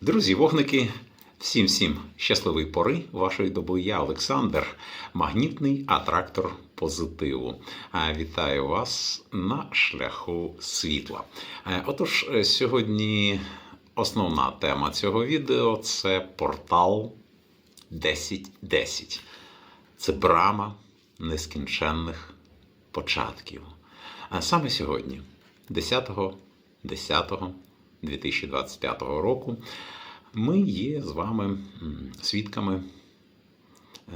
Друзі, вогники, всім всім щасливої пори вашої доби. Я Олександр, магнітний атрактор позитиву. Вітаю вас на шляху світла. Отож, е, сьогодні основна тема цього відео це портал 1010. Це брама нескінченних початків. А саме сьогодні, 10.10.2025 року, ми є з вами свідками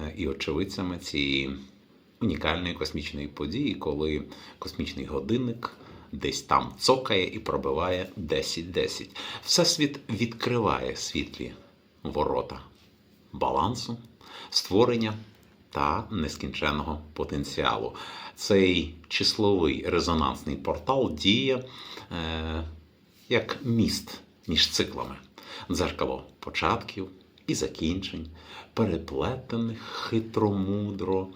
е, і очевидцями цієї унікальної космічної події, коли космічний годинник десь там цокає і пробиває 10-10. Всесвіт відкриває світлі ворота балансу, створення та нескінченного потенціалу. Цей числовий резонансний портал діє е, як міст між циклами, дзеркало початків і закінчень, переплетених хитромудро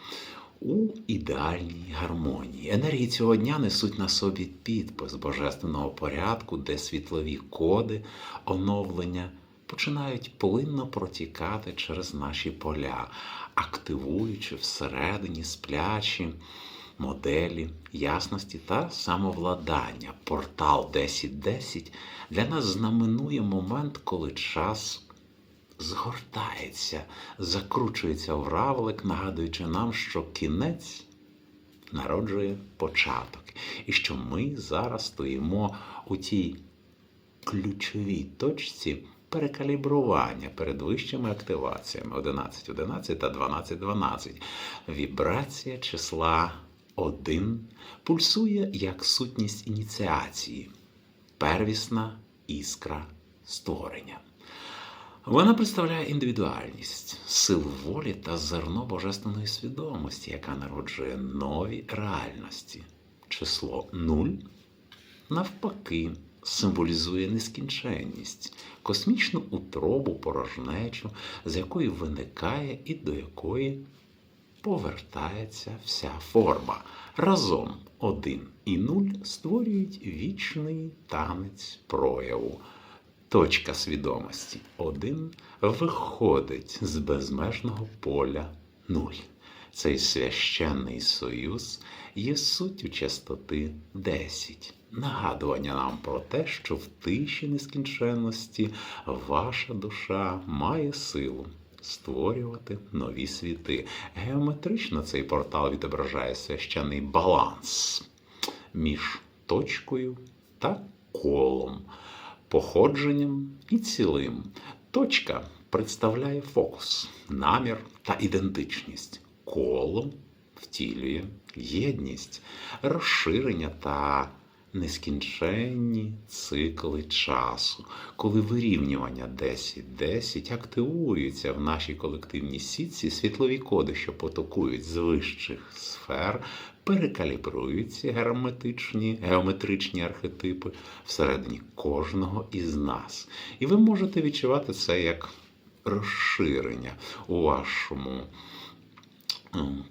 у ідеальній гармонії. Енергії цього дня несуть на собі підпис божественного порядку, де світлові коди, оновлення починають плинно протікати через наші поля, активуючи всередині сплячі моделі ясності та самовладання. Портал 1010 для нас знаменує момент, коли час згортається, закручується в равлик, нагадуючи нам, що кінець народжує початок, і що ми зараз стоїмо у тій ключовій точці перекалібрування перед вищими активаціями 11.11 та 12.12. Вібрація числа 1 пульсує як сутність ініціації, первісна іскра створення. Вона представляє індивідуальність, силу волі та зерно божественної свідомості, яка народжує нові реальності. Число 0 навпаки символізує нескінченність, космічну утробу, порожнечу, з якої виникає і до якої повертається вся форма. Разом 1 і 0 створюють вічний танець прояву. Точка свідомості 1 виходить з безмежного поля 0. Цей священний союз є суттю частоти 10. Нагадування нам про те, що в тиші нескінченності ваша душа має силу створювати нові світи. Геометрично цей портал відображає священний баланс між точкою та колом, походженням і цілим. Точка представляє фокус, намір та ідентичність. Коло втілює єдність, розширення та нескінченні цикли часу, коли вирівнювання 10-10 активуються в нашій колективній сітці світлові коди, що потокують з вищих сфер, перекалібруються герметичні, геометричні архетипи всередині кожного із нас. І ви можете відчувати це як розширення у вашому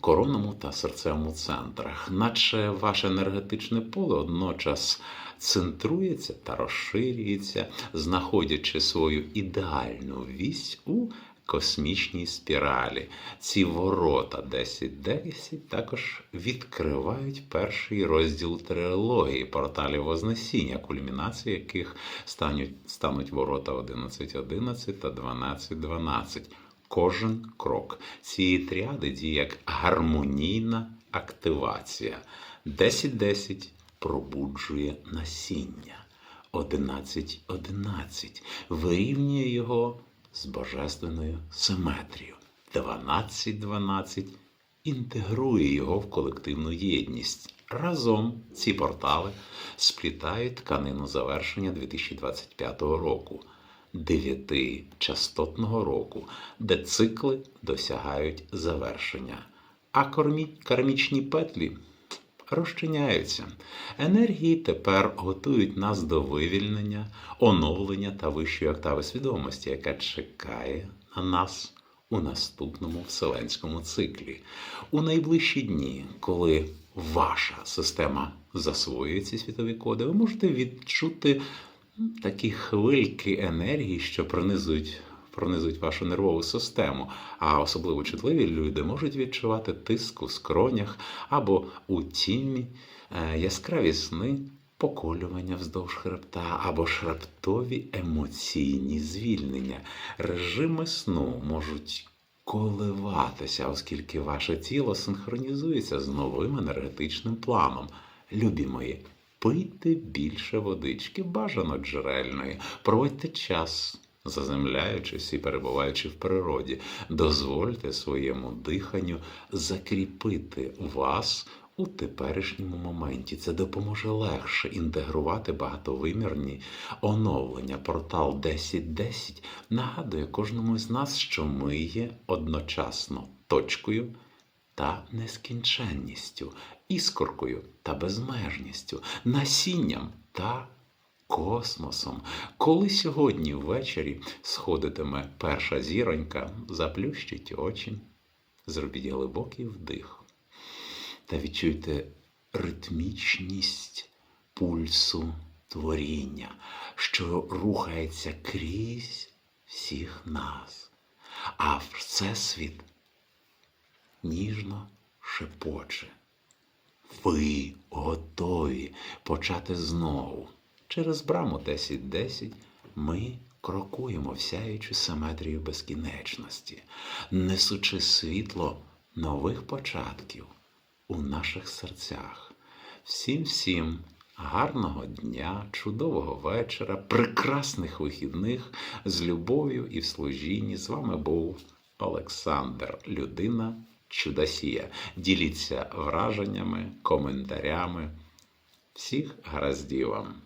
коронному та серцевому центрах, наче ваше енергетичне поле одночас центрується та розширюється, знаходячи свою ідеальну вісь у космічній спіралі. Ці ворота 10-10 також відкривають перший розділ трилогії порталів Вознесіння, кульмінації яких стануть, стануть ворота 11-11 та 12-12 кожен крок цієї тріади діє як гармонійна активація. 10-10 пробуджує насіння. 11-11 вирівнює його з божественною симетрією. 12-12 інтегрує його в колективну єдність. Разом ці портали сплітають тканину завершення 2025 року дев'ятичастотного року, де цикли досягають завершення, а кармічні петлі розчиняються. Енергії тепер готують нас до вивільнення, оновлення та вищої октави свідомості, яка чекає на нас у наступному вселенському циклі. У найближчі дні, коли ваша система засвоює ці світові коди, ви можете відчути такі хвильки енергії, що пронизують, пронизують вашу нервову систему. А особливо чутливі люди можуть відчувати тиск у скронях або у тімі, е, яскраві сни, поколювання вздовж хребта або ж емоційні звільнення. Режими сну можуть коливатися, оскільки ваше тіло синхронізується з новим енергетичним планом. Любі мої, пийте більше водички, бажано джерельної, проводьте час, заземляючись і перебуваючи в природі. Дозвольте своєму диханню закріпити вас у теперішньому моменті. Це допоможе легше інтегрувати багатовимірні оновлення. Портал 1010 нагадує кожному з нас, що ми є одночасно точкою та нескінченністю, іскоркою та безмежністю, насінням та космосом. Коли сьогодні ввечері сходитиме перша зіронька, заплющіть очі, зробіть глибокий вдих та відчуйте ритмічність пульсу творіння, що рухається крізь всіх нас. А всесвіт ніжно шепоче. Ви готові почати знову. Через браму 1010 ми крокуємо в сяючу симетрію безкінечності, несучи світло нових початків у наших серцях. Всім всім гарного дня, чудового вечора, прекрасних вихідних з любов'ю і в служінні. З вами був Олександр, людина чудосія. Діліться враженнями, коментарями. Всіх гараздів вам!